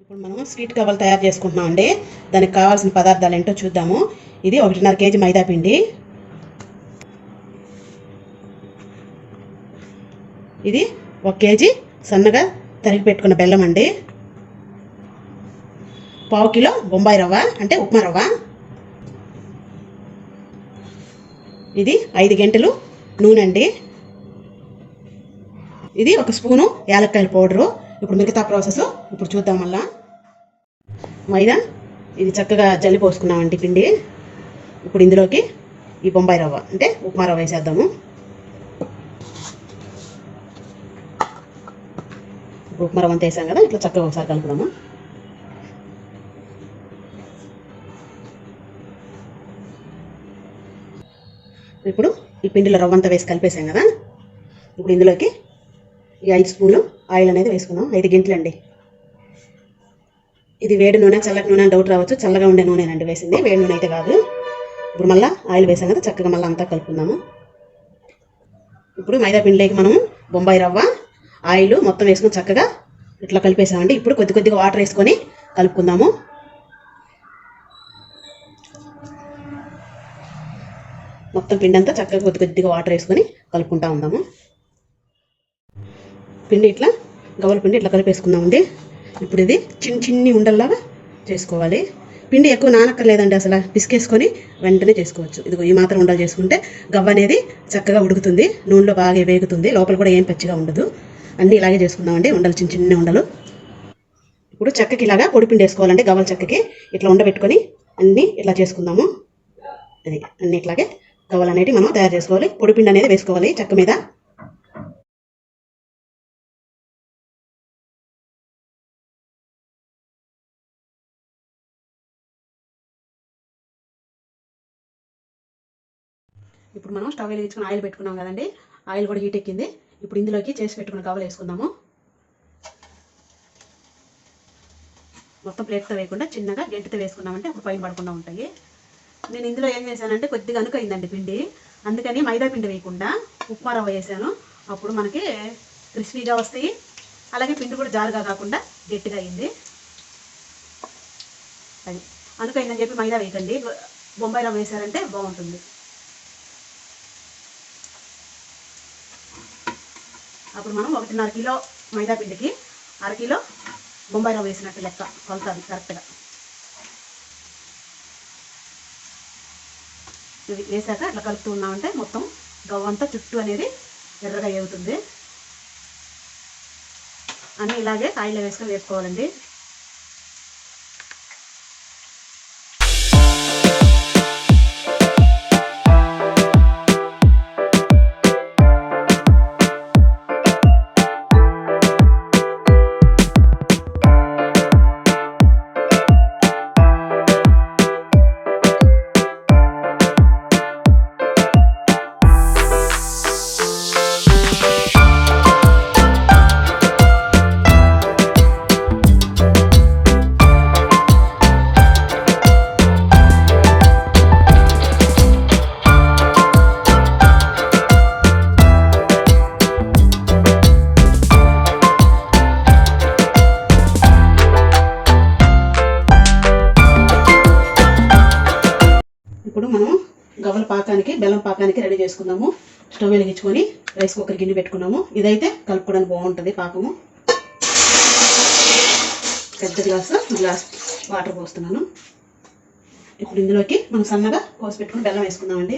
ఇప్పుడు మనం స్వీట్ కవ్వలు తయారు చేసుకుంటున్నాం అండి. దానికి కావాల్సిన పదార్థాలు ఏంటో చూద్దాము. ఇది ఒకటిన్నర కేజీ మైదా పిండి. ఇది ఒక కేజీ సన్నగా తరిగి పెట్టుకున్న బెల్లం అండి. పావు కిలో బొంబాయి రవ్వ అంటే ఉప్మా రవ్వ. ఇది ఐదు గంటలు నూనె అండి. ఇది ఒక స్పూను యాలక్కాయల పౌడరు. ఇప్పుడు మిగతా ప్రాసెస్ ఇప్పుడు చూద్దాం మళ్ళీ. మైదా. ఇది చక్కగా జల్లి పోసుకున్నామండి పిండి. ఇప్పుడు ఇందులోకి ఈ బొంబాయి రవ్వ అంటే ఉప్మా రవ్వ వేసేద్దాము. ఉప్మా రవ్వ అంతా వేసాం కదా ఇట్లా చక్కగా ఒకసారి కలుపుదాము. ఇప్పుడు ఈ పిండిలో రవ్వ అంతా వేసి కలిపేసాం కదా. ఇప్పుడు ఇందులోకి ఈ ఐదు స్పూన్లు ఆయిల్ అనేది వేసుకుందాం ఐదు గింటలండి ఇది వేడి నూనె చల్లటి నూనె అని డౌట్ రావచ్చు. చల్లగా ఉండే నూనెనండి వేసింది. వేడి నూనె అయితే కాదు. ఇప్పుడు మళ్ళీ ఆయిల్ వేసాం కదా చక్కగా మళ్ళీ అంతా కలుపుకుందాము. ఇప్పుడు మైదా పిండిలోకి మనం బొంబాయి రవ్వ ఆయిల్ మొత్తం వేసుకొని చక్కగా ఇట్లా కలిపేసామండి. ఇప్పుడు కొద్ది కొద్దిగా వాటర్ వేసుకొని కలుపుకుందాము. మొత్తం పిండి అంతా చక్కగా కొద్ది కొద్దిగా వాటర్ వేసుకొని కలుపుకుంటా ఉందాము. పిండి ఇట్లా గవల పిండి ఇట్లా కలిపేసుకుందామండి. ఇప్పుడు ఇది చిన్న చిన్ని ఉండల్లాగా చేసుకోవాలి. పిండి ఎక్కువ నానక్కర్లేదండి అసలు. పిసికేసుకొని వెంటనే చేసుకోవచ్చు. ఇదిగో ఈ మాత్రం ఉండలు చేసుకుంటే గవ్వ అనేది చక్కగా ఉడుకుతుంది. నూనెలో బాగా వేగుతుంది. లోపల కూడా ఏం పచ్చిగా ఉండదు. అన్నీ ఇలాగే చేసుకుందామండి. ఉండలు చిన్న చిన్న ఉండలు. ఇప్పుడు చెక్కకి ఇలాగా పొడిపిండి వేసుకోవాలండి. గవ్వల చెక్కకి ఇట్లా ఉండబెట్టుకొని అన్నీ ఇట్లా చేసుకుందాము. అది అన్నీ ఇట్లాగే గవ్వలు అనేవి మనం తయారు చేసుకోవాలి. పొడిపిండి అనేది వేసుకోవాలి చెక్క మీద. ఇప్పుడు మనం స్టవ్ వెలిగించుకుని ఆయిల్ పెట్టుకున్నాం కదండి. ఆయిల్ కూడా హీట్ ఎక్కింది. ఇప్పుడు ఇందులోకి చేసి పెట్టుకున్న గవ్వలు వేసుకుందాము. మొత్తం ప్లేట్తో వేయకుండా చిన్నగా గెంటితో వేసుకున్నామంటే అప్పుడు పైన పడకుండా ఉంటాయి. నేను ఇందులో ఏం చేశానంటే కొద్దిగా అనుకైందండి పిండి. అందుకని మైదా పిండి వేయకుండా ఉప్మా రవ్వ వేసాను. అప్పుడు మనకి క్రిస్పీగా వస్తాయి. అలాగే పిండి కూడా జారుగా కాకుండా గట్టిగా అయింది. అది. అనుకైందని చెప్పి మైదా వేయకండి. బొంబాయి రవ్వ వేసారంటే బాగుంటుంది. అప్పుడు మనం ఒకటిన్నర కిలో మైదాపిండికి అరకిలో అర కిలో బొంబాయి రవ్వ వేసినట్టు లెక్క కొలత కరెక్ట్గా ఇది వేసాక అట్లా కలుపుతూ ఉన్నామంటే మొత్తం గవ్వంతా చుట్టూ అనేది ఎర్రగా ఎగుతుంది అన్నీ ఇలాగే కాయలు వేసుకొని వేసుకోవాలండి. చేసుకుందాము స్టవ్ వెలిగించుకొని రైస్ కుక్కర్ గిన్నె పెట్టుకున్నాము. ఇదైతే కలుపుకోవడానికి బాగుంటుంది పాకము. పెద్ద గ్లాసు గ్లాస్ వాటర్ పోస్తున్నాను. ఇప్పుడు ఇందులోకి మనం సన్నగా కోసి పెట్టుకుని బెల్లం వేసుకుందామండి.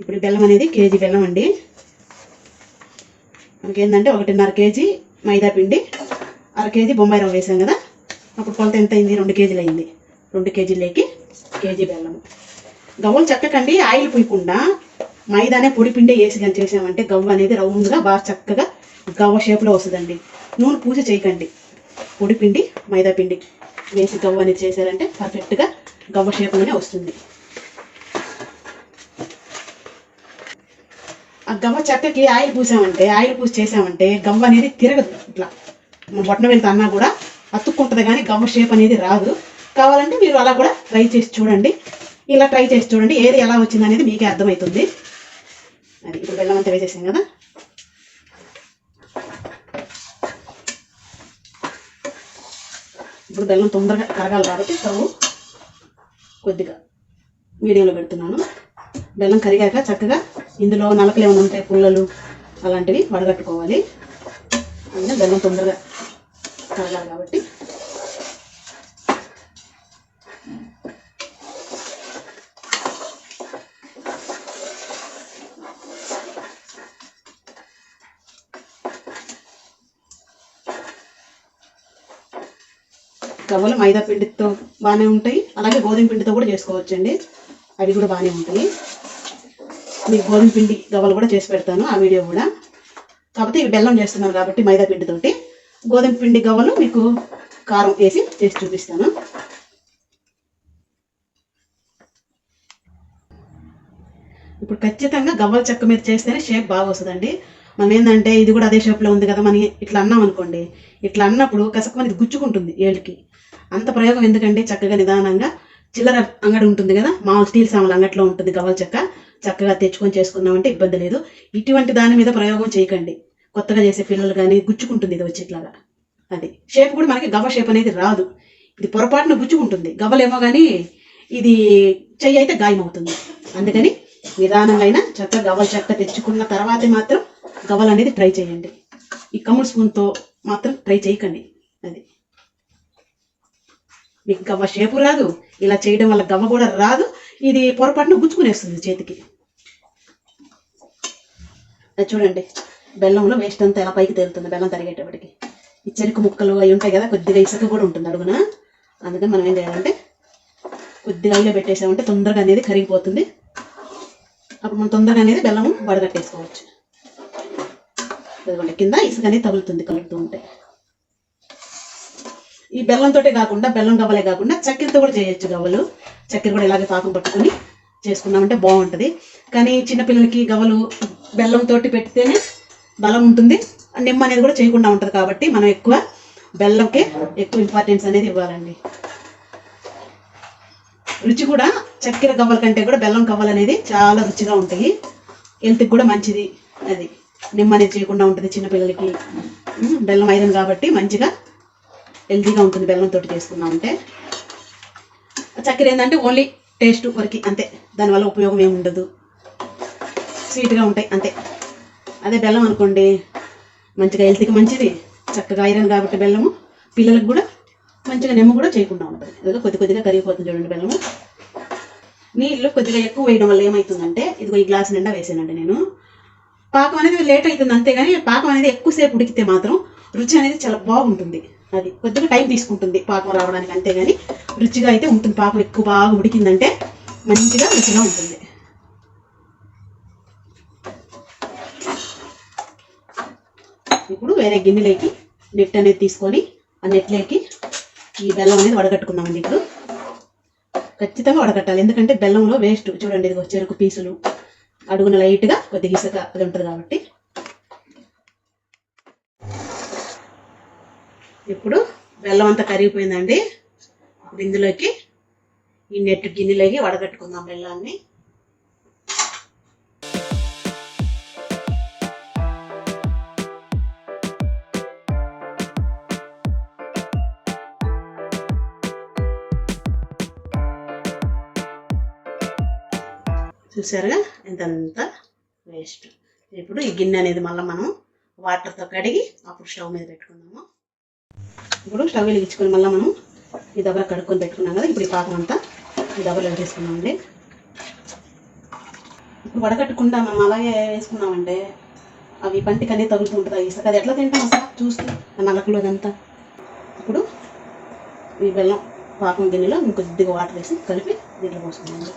ఇప్పుడు బెల్లం అనేది కేజీ బెల్లం అండి. మనకేంటంటే ఒకటిన్నర కేజీ మైదా పిండి అర కేజీ బొంబాయి రవ్వ వేసాం కదా. అప్పుడు కొలత ఎంత అయింది రెండు కేజీలు అయింది రెండు కేజీలకి కేజీ బెల్లం గవ్వలు చక్కకండి ఆయిల్ పోయకుండా మైదానే పొడి పిండే వేసి కానీ చేసామంటే గవ్వ అనేది రౌండ్గా బాగా చక్కగా గవ్వ షేప్లో వస్తుందండి. నూనె పూజ చేయకండి. పొడి పిండి మైదా పిండి వేసి గవ్వ అనేది చేశారంటే పర్ఫెక్ట్గా గవ్వ షేప్లోనే వస్తుంది. ఆ గవ్వ చెక్కకి ఆయిల్ పూసామంటే ఆయిల్ పూసి చేసామంటే గవ్వ అనేది తిరగదు ఇట్లా. మన బొట్టన వెళ్తే అన్నా కూడా అతుక్కుంటుంది కానీ గవ్వ షేప్ అనేది రాదు. కావాలంటే మీరు అలా కూడా ట్రై చేసి చూడండి. ఇలా ట్రై చేసి చూడండి ఏది ఎలా వచ్చింది అనేది మీకే అర్థమవుతుంది అది ఇప్పుడు బెల్లం అంతా వేసేసాం కదా. ఇప్పుడు బెల్లం తొందరగా కరగాలి కాబట్టి స్టవ్ కొద్దిగా మీడియంలో పెడుతున్నాను. బెల్లం కరిగాక చక్కగా ఇందులో నలకలు ఏమైనా ఉంటాయి పుల్లలు అలాంటివి వడగట్టుకోవాలి. అందుకే బెల్లం తొందరగా కరగాలి కాబట్టి గవ్వలు మైదా పిండితో బాగానే ఉంటాయి. అలాగే గోధుమ పిండితో కూడా చేసుకోవచ్చండి. అవి కూడా బాగానే ఉంటాయి. మీకు గోధుమ పిండి గవ్వలు కూడా చేసి పెడతాను ఆ వీడియో కూడా. కాకపోతే ఇవి బెల్లం చేస్తున్నాను కాబట్టి మైదా పిండితోటి. గోధుమ పిండి గవ్వలు మీకు కారం వేసి చేసి చూపిస్తాను. ఇప్పుడు ఖచ్చితంగా గవ్వల చెక్క మీద చేస్తేనే షేప్ బాగా వస్తుందండి. మనం ఏంటంటే ఇది కూడా అదే షేప్లో ఉంది కదా మనం ఇట్లా అన్నాం అనుకోండి ఇట్లా అన్నప్పుడు కసక మనకి గుచ్చుకుంటుంది ఏళ్ళకి. అంత ప్రయోగం ఎందుకంటే చక్కగా నిదానంగా చిల్లర అంగడి ఉంటుంది కదా మామూలు స్టీల్ సామాన్లు అంగట్లో ఉంటుంది గవల చెక్క. చక్కగా తెచ్చుకొని చేసుకున్నామంటే ఇబ్బంది లేదు. ఇటువంటి దాని మీద ప్రయోగం చేయకండి. కొత్తగా చేసే పిల్లలు కానీ గుచ్చుకుంటుంది ఇది వచ్చేట్లాగా. అది. షేప్ కూడా మనకి గవ్వ షేప్ అనేది రాదు. ఇది పొరపాటున గుచ్చుకుంటుంది. గవ్వలేమో కానీ ఇది చెయ్యి అయితే గాయమవుతుంది. అందుకని నిదానంగా అయినా చక్కగా గవ్వల చెక్క తెచ్చుకున్న తర్వాతే మాత్రం గవ్వలు అనేది ట్రై చేయండి. ఈ కమ్ముడు స్పూన్తో మాత్రం ట్రై చేయకండి. అది. మీకు గవ్వ షేపు రాదు. ఇలా చేయడం వల్ల గవ్వ కూడా రాదు. ఇది పొరపాటున గుచ్చుకునేస్తుంది చేతికి. అది చూడండి. బెల్లంలో వేస్ట్ అంతా ఎలా పైకి తేలుతుంది? బెల్లం తరిగేటప్పటికి. ఈ చెరుకు ముక్కలు అవి ఉంటాయి కదా కొద్దిగా ఇసుక కూడా ఉంటుంది అడుగున. అందుకని మనం ఏం చేయాలంటే కొద్దిగా అయ్యో పెట్టేసామంటే తొందరగా అనేది కరిగిపోతుంది. అప్పుడు మనం తొందరగా అనేది బెల్లం వడగట్టేసుకోవచ్చు. కింద ఇసుక అనేది తగులుతుంది కలుపుతూ ఉంటే. ఈ బెల్లంతోటే కాకుండా బెల్లం గవ్వలే కాకుండా చక్కెరతో కూడా చేయొచ్చు గవ్వలు. చక్కెర కూడా ఇలాగే పాకం పట్టుకొని చేసుకున్నామంటే బాగుంటుంది. కానీ చిన్నపిల్లలకి గవ్వలు బెల్లంతో పెడితేనే బలం ఉంటుంది. నిమ్మ అనేది కూడా చేయకుండా ఉంటుంది కాబట్టి మనం ఎక్కువ బెల్లంకే ఎక్కువ ఇంపార్టెన్స్ అనేది ఇవ్వాలండి. రుచి కూడా చక్కెర గవ్వల కంటే కూడా బెల్లం గవ్వలు అనేది చాలా రుచిగా ఉంటాయి. హెల్త్కి కూడా మంచిది అది. నిమ్మ అనేది చేయకుండా ఉంటుంది చిన్నపిల్లలకి బెల్లం ఐరన్ కాబట్టి మంచిగా హెల్తీగా ఉంటుంది బెల్లంతో చేసుకున్నామంటే చక్కెర ఏంటంటే ఓన్లీ టేస్ట్ వరకు అంతే. దానివల్ల ఉపయోగం ఏమి ఉండదు. స్వీట్గా ఉంటాయి అంతే. అదే బెల్లం అనుకోండి మంచిగా హెల్త్కి మంచిది. చక్కగా ఐరన్ కాబట్టి బెల్లము. పిల్లలకు కూడా మంచిగా నిమ్మ కూడా చేయకుండా ఉంటుంది. ఇదిగో కొద్ది కొద్దిగా కరిగిపోతుంది చూడండి బెల్లము. నీళ్ళు కొద్దిగా ఎక్కువ వేయడం వల్ల ఏమవుతుందంటే ఇదిగో ఈ గ్లాస్ నిండా వేసానండి నేను. పాకం అనేది లేట్ అవుతుంది అంతేగాని పాకం అనేది ఎక్కువసేపు ఉడికితే మాత్రం రుచి అనేది చాలా బాగుంటుంది. అది కొద్దిగా టైం తీసుకుంటుంది పాకం రావడానికి అంతేగాని రుచిగా అయితే ఉంటుంది. పాకం ఎక్కువ బాగా ఉడికిందంటే మంచిగా రుచిగా ఉంటుంది. ఇప్పుడు వేరే గిన్నెలోకి నెట్ అనేది తీసుకొని ఆ నెట్లోకి ఈ బెల్లం అనేది వడగట్టుకున్నామండి ఇప్పుడు. ఖచ్చితంగా వడగట్టాలి. ఎందుకంటే బెల్లంలో వేస్ట్ చూడండి ఇది చెరుకు పీసులు అడుగున లైట్గా కొద్దిగా ఇసుక అది ఉంటుంది కాబట్టి ఇప్పుడు బెల్లం అంతా కరిగిపోయిందండి. ఇప్పుడు ఇందులోకి ఈ నెట్ గిన్నెలోకి వడగట్టుకుందాం బెల్లాన్ని. చూసారుగా? ఇంతంతా వేస్ట్. ఇప్పుడు ఈ గిన్నె అనేది మళ్ళీ మనం వాటర్తో కడిగి అప్పుడు స్టవ్ మీద పెట్టుకుందాము. ఇప్పుడు స్టవ్ వెలిగించుకొని మళ్ళీ మనం ఈ దబర కడుక్కొని పెట్టుకున్నాం కదా ఇప్పుడు ఈ పాకం అంతా ఈ దబరలో వేసుకున్నామండి ఇప్పుడు వడకట్టకుండా మనం అలాగే వేసుకున్నామంటే అవి పంటికి అనేది తగులుతూ ఉంటుంది ఇసుక అది ఎట్లా తింటాం అసలు? చూస్తూ నలకలు అదంతా. ఇప్పుడు ఈ బెల్లం పాకం గిన్నెలో ఇంకొద్దిగా వాటర్ వేసి కలిపి దీంట్లో పోసుకున్నాను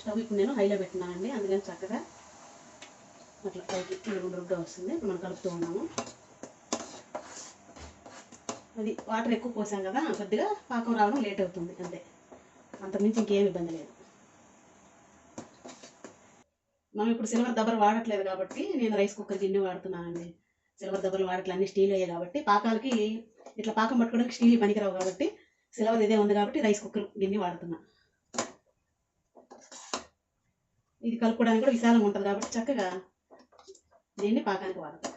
స్టవ్ ఇప్పుడు నేను హైలో పెట్టినానండి అందుకని చక్కగా అట్లా పైకి రెండు వస్తుంది. మనం కలుపుతూ ఉన్నాము. అది వాటర్ ఎక్కువ పోసాం కదా కొద్దిగా పాకం రావడం లేట్ అవుతుంది అంతే. అంతకుమించి ఇంకేం ఇబ్బంది లేదు. మనం ఇప్పుడు సిల్వర్ దబ్బర్ వాడట్లేదు కాబట్టి నేను రైస్ కుక్కర్ గిన్నె వాడుతున్నానండి. సిల్వర్ దబ్బర్లు వాడట్లే అన్ని స్టీల్ అయ్యాయి కాబట్టి పాకాలకి ఇట్లా పాకం పట్టుకోవడానికి స్టీల్ పనికిరావు కాబట్టి సిల్వర్ ఇదే ఉంది కాబట్టి రైస్ కుక్కర్ గిన్నె వాడుతున్నా. ఇది కలుపుకోవడానికి కూడా విశాలంగా ఉంటుంది కాబట్టి చక్కగా దీన్ని పాకానికి వాడతాం.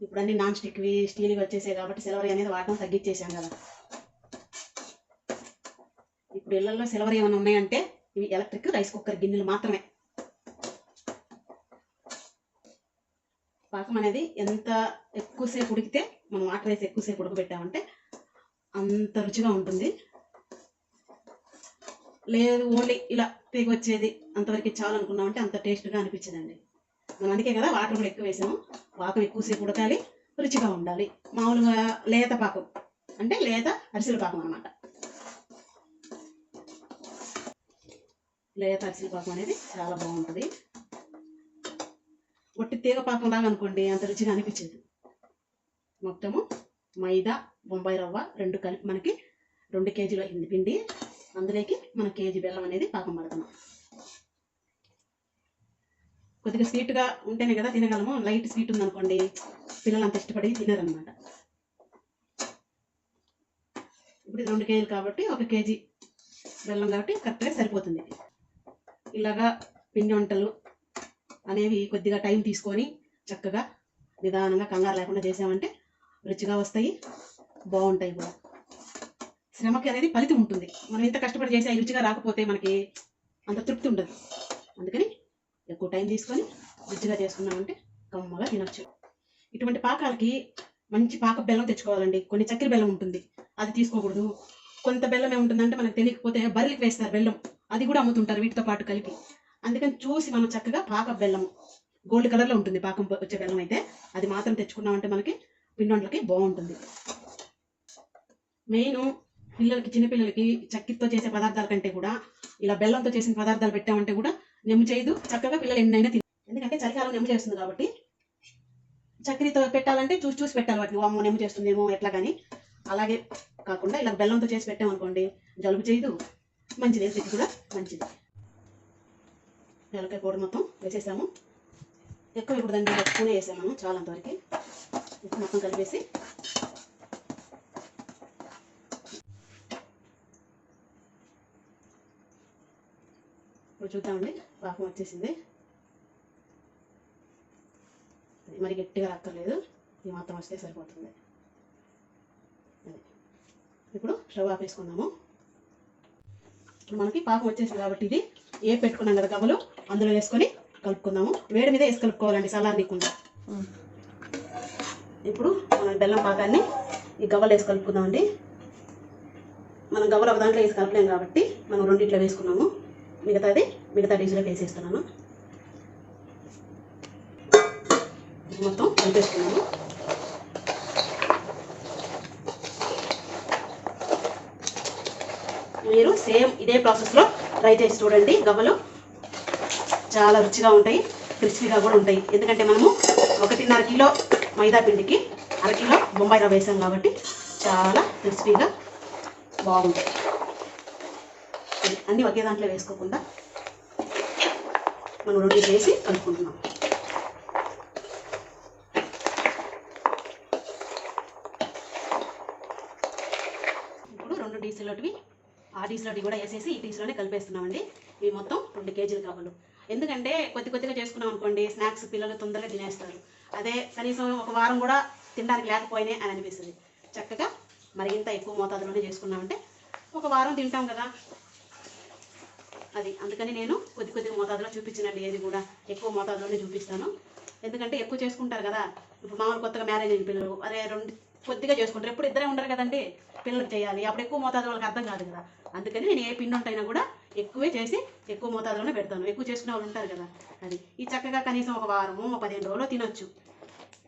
ఇప్పుడు అన్ని నాన్ స్టిక్వి స్టీల్వి వచ్చేసాయి కాబట్టి సిల్వర్ అనేది వాడడం తగ్గించేసాం కదా. ఇప్పుడు ఇళ్ళలో సిల్వర్ ఏమైనా ఉన్నాయంటే ఇవి ఎలక్ట్రిక్ రైస్ కుక్కర్ గిన్నెలు మాత్రమే. పాకం అనేది ఎంత ఎక్కువసేపు ఉడికితే మనం వాటర్ వేసి ఎక్కువసేపు ఉడకబెట్టామంటే అంత రుచిగా ఉంటుంది. లేదు ఓన్లీ ఇలా తీగ వచ్చేది అంతవరకు చాలు అనుకున్నామంటే అంత టేస్ట్గా అనిపించదండి. మనం అందుకే కదా వాటర్ కూడా ఎక్కువ వేసాము. పాకం ఎక్కువసేపు ఉడకాలి రుచిగా ఉండాలి. మామూలుగా లేత పాకం అంటే లేత అరిసెల పాకం అనమాట లేత అరిసెల పాకం అనేది చాలా బాగుంటుంది. ఒట్టి తీగ పాకం లాగా అనుకోండి అంత రుచిగా అనిపించదు. మొత్తము మైదా బొంబాయి రవ్వ రెండు కలిపి మనకి రెండు కేజీలు అయింది పిండి అందులోకి మన కేజీ బెల్లం అనేది పాకం పడుతున్నాం కొద్దిగా స్వీట్గా ఉంటేనే కదా తినగలము. లైట్ స్వీట్ ఉందనుకోండి పిల్లలు అంత ఇష్టపడి తినరనమాట ఇప్పుడు రెండు కేజీలు కాబట్టి ఒక కేజీ బెల్లం కాబట్టి కరెక్ట్గా సరిపోతుంది. ఇలాగా పిండి వంటలు అనేవి కొద్దిగా టైం తీసుకొని చక్కగా నిదానంగా కంగారు లేకుండా చేసామంటే రుచిగా వస్తాయి బాగుంటాయి కూడా. శ్రమకి అనేది ఫలితం ఉంటుంది. మనం ఇంత కష్టపడి చేసి అవి రుచిగా రాకపోతే మనకి అంత తృప్తి ఉండదు. అందుకని ఎక్కువ టైం తీసుకొని రుచిగా చేసుకున్నామంటే కమ్మగా తినొచ్చు. ఇటువంటి పాకాలకి మంచి పాక బెల్లం తెచ్చుకోవాలండి. కొన్ని చక్కెర బెల్లం ఉంటుంది. అది తీసుకోకూడదు. కొంత బెల్లం ఏముంటుందంటే మనకు తెలియకపోతే బర్రెలకు వేస్తారు బెల్లం. అది కూడా అమ్ముతుంటారు వీటితో పాటు కలిపి. అందుకని చూసి మనం చక్కగా పాక బెల్లం గోల్డ్ కలర్లో ఉంటుంది పాకం వచ్చే బెల్లం అయితే. అది మాత్రం తెచ్చుకున్నామంటే మనకి పిండి బాగుంటుంది. మెయిన్ పిల్లలకి చిన్నపిల్లలకి చక్కెరతో చేసే పదార్థాల కంటే కూడా ఇలా బెల్లంతో చేసిన పదార్థాలు పెట్టామంటే కూడా నెమ్ము చేయదు. చక్కగా పిల్లలు ఎన్నైనా తిన ఎందుకంటే చలికాలం నెమ్ము చేస్తుంది కాబట్టి చక్కెరతో పెట్టాలంటే చూసి చూసి పెట్టాలి వాటిని. అమ్మో నెమ్ము చేస్తుందేమో ఎట్లా కానీ. అలాగే కాకుండా ఇలా బెల్లంతో చేసి పెట్టామనుకోండి జలుబు చేయదు. మంచిది హెల్త్కి కూడా మంచిది. నిలకాయ పౌడర్ మొత్తం వేసేసాము. ఎక్కువ ఇప్పుడు దాన్ని స్పూనే వేసాము. చాలా అంతవరకు. మొత్తం కలిపేసి ఇప్పుడు చూద్దామండి. పాకం వచ్చేసింది. అది మరి గట్టిగా రాక్కర్లేదు. ఇది మాత్రం వస్తే సరిపోతుంది. ఇప్పుడు స్టవ్ ఆపేసుకుందాము ఇప్పుడు మనకి పాకం వచ్చేసింది కాబట్టి ఇది. ఏ పెట్టుకున్నాం కదా గవ్వలు అందులో వేసుకొని కలుపుకుందాము. వేడి మీద వేసి కలుపుకోవాలండి చల్లారనీయకుండా ఇప్పుడు మన బెల్లం పాకాన్ని ఈ గవ్వలు వేసి కలుపుకుందామండి. మనం గవ్వలు ఒక దాంట్లో వేసి కలపలేము కాబట్టి మనం రెండిట్లో వేసుకున్నాము. మిగతాది మిగతా డిష్లో వేసేస్తున్నాను. మొత్తం కలిపేస్తున్నాను మీరు సేమ్ ఇదే ప్రాసెస్లో ట్రై చేసి చూడండి. గవ్వలు చాలా రుచిగా ఉంటాయి క్రిస్పీగా కూడా ఉంటాయి. ఎందుకంటే మనము ఒకటిన్నర కిలో మైదా పిండికి అర కిలో బొంబాయి రవ్వ వేసాం కాబట్టి చాలా క్రిస్పీగా బాగుంటాయి ఇది అన్నీ ఒకే దాంట్లో వేసుకోకుండా మనం రెండు చేసి కలుపుకుంటున్నాం. ఇప్పుడు రెండు డీసీలోటివి ఆ డీసీలోటి కూడా వేసేసి ఈ డీసీలోనే కలిపేస్తున్నామండి. ఇవి మొత్తం రెండు కేజీలు కావాలి ఎందుకంటే కొద్ది కొద్దిగా చేసుకున్నాం అనుకోండి స్నాక్స్ పిల్లలు తొందరగా తినేస్తారు. అదే కనీసం ఒక వారం కూడా తినడానికి లేకపోయినా అని అనిపిస్తుంది. చక్కగా మరింత ఎక్కువ మోతాదులోనే చేసుకున్నామంటే ఒక వారం తింటాం కదా. అది. అందుకని నేను కొద్ది కొద్ది మోతాదులో చూపించినండి. ఏది కూడా ఎక్కువ మోతాదులోనే చూపిస్తాను. ఎందుకంటే ఎక్కువ చేసుకుంటారు కదా. ఇప్పుడు మామూలు కొత్తగా మ్యారేజ్ అయిన పిల్లలు అరే రెండు కొద్దిగా చేసుకుంటారు. ఎప్పుడు ఇద్దరే ఉండరు కదండి. పిల్లలు చేయాలి. అప్పుడు ఎక్కువ మోతాదు వాళ్ళకి అర్థం కాదు కదా. అందుకని నేను ఏ పిండి ఉంటైనా కూడా ఎక్కువే చేసి ఎక్కువ మోతాదులోనే పెడతాను. ఎక్కువ చేసుకునే వాళ్ళు ఉంటారు కదా. అది. ఈ చక్కగా కనీసం ఒక వారము ఒక పదిహేను రోజులు తినొచ్చు.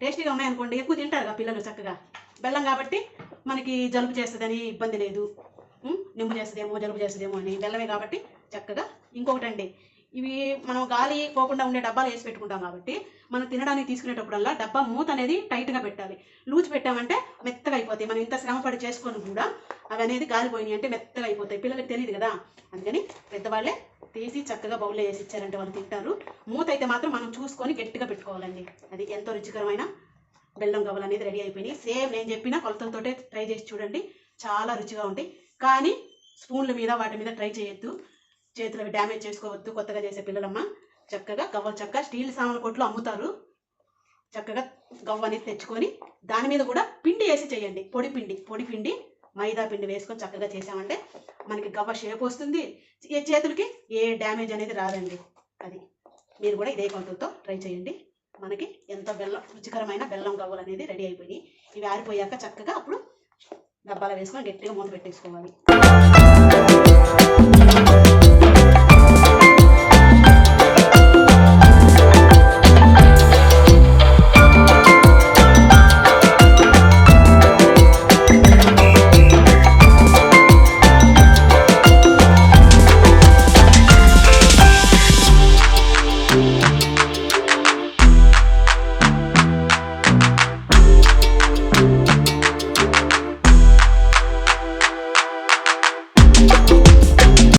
టేస్టీగా ఉన్నాయనుకోండి. ఎక్కువ తింటారు కదా పిల్లలు చక్కగా. బెల్లం కాబట్టి మనకి జలుబు చేస్తుందని ఇబ్బంది లేదు. ఉం? నింబు చేస్తుందేమో జలుబు చేస్తుందేమో అని. బెల్లమే కాబట్టి చక్కగా ఇంకొకటండి. ఇవి మనం గాలి పోకుండా ఉండే డబ్బాలు వేసి పెట్టుకుంటాం కాబట్టి మనం తినడానికి తీసుకునేటప్పుడల్లా డబ్బా మూత అనేది టైట్గా పెట్టాలి. లూజ్ పెట్టామంటే మెత్తగా అయిపోతాయి. మనం ఇంత శ్రమపడి చేసుకొని కూడా అవి అనేది గాలిపోయినాయి అంటే మెత్తగా అయిపోతాయి. పిల్లలకి తెలియదు కదా. అందుకని పెద్దవాళ్ళే తీసి చక్కగా బౌల్లో వేసి ఇచ్చారంటే వాళ్ళు తింటారు. మూత అయితే మాత్రం మనం చూసుకొని గట్టిగా పెట్టుకోవాలండి. అది ఎంతో రుచికరమైన బెల్లం గవ్వలు అనేది రెడీ అయిపోయినాయి. సేమ్ నేను చెప్పిన కొలతలతోటే ట్రై చేసి చూడండి. చాలా రుచిగా ఉంటాయి. కానీ స్పూన్ల మీద వాటి మీద ట్రై చేయొద్దు. చేతులు అవి డ్యామేజ్ చేసుకోవద్దు కొత్తగా చేసే పిల్లలమ్మ. చక్కగా గవ్వలు చక్క స్టీల్ సామాన్ల కొట్లు అమ్ముతారు. చక్కగా గవ్వ అనేది తెచ్చుకొని దాని మీద కూడా పిండి వేసి చేయండి. పొడి పిండి పొడి పిండి మైదా పిండి వేసుకొని చక్కగా చేసామంటే మనకి గవ్వ షేప్ వస్తుంది. ఏ చేతులకి ఏ డ్యామేజ్ అనేది రాదండి. అది మీరు కూడా ఇదే కొలతలతో ట్రై చేయండి. మనకి ఎంతో బెల్లం రుచికరమైన బెల్లం గవ్వలు అనేది రెడీ అయిపోయినాయి. ఇవి ఆరిపోయాక చక్కగా అప్పుడు డబ్బాలో వేసుకొని గట్టిగా మూత పెట్టేసుకోవాలి.